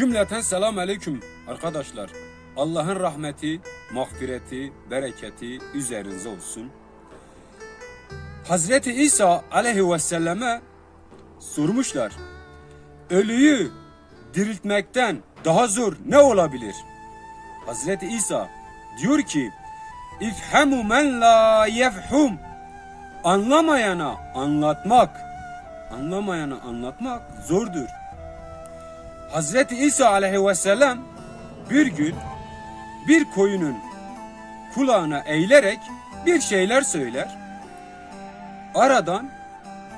Cümleten selam aleyküm arkadaşlar. Allah'ın rahmeti, mağfireti, bereketi üzerinize olsun. Hazreti İsa aleyhi ve selleme sormuşlar. Ölüyü diriltmekten daha zor ne olabilir? Hazreti İsa diyor ki İfhemu men la yefhum Anlamayana anlatmak Anlamayana anlatmak zordur. Hazreti İsa aleyhi ve sellem bir gün bir koyunun kulağına eğilerek bir şeyler söyler. Aradan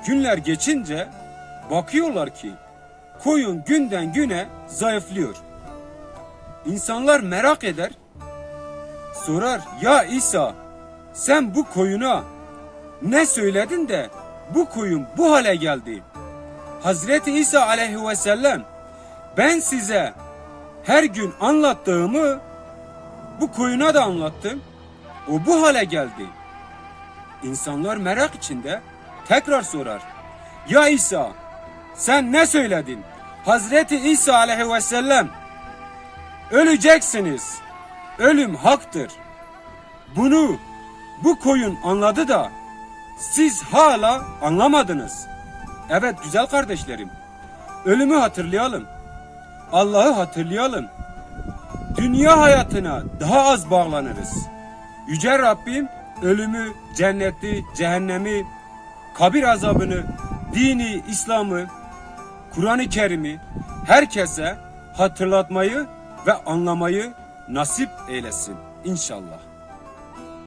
günler geçince bakıyorlar ki koyun günden güne zayıflıyor. İnsanlar merak eder. Sorar ya İsa sen bu koyuna ne söyledin de bu koyun bu hale geldi? Hazreti İsa aleyhi ve sellem ben size her gün anlattığımı bu koyuna da anlattım. O bu hale geldi. İnsanlar merak içinde tekrar sorar. Ya İsa sen ne söyledin? Hazreti İsa aleyhi ve sellem öleceksiniz. Ölüm haktır. Bunu bu koyun anladı da siz hala anlamadınız. Evet güzel kardeşlerim. Ölümü hatırlayalım. Allah'ı hatırlayalım. Dünya hayatına daha az bağlanırız. Yüce Rabbim ölümü, cenneti, cehennemi, kabir azabını, dini, İslam'ı, Kur'an-ı Kerim'i herkese hatırlatmayı ve anlamayı nasip eylesin inşallah.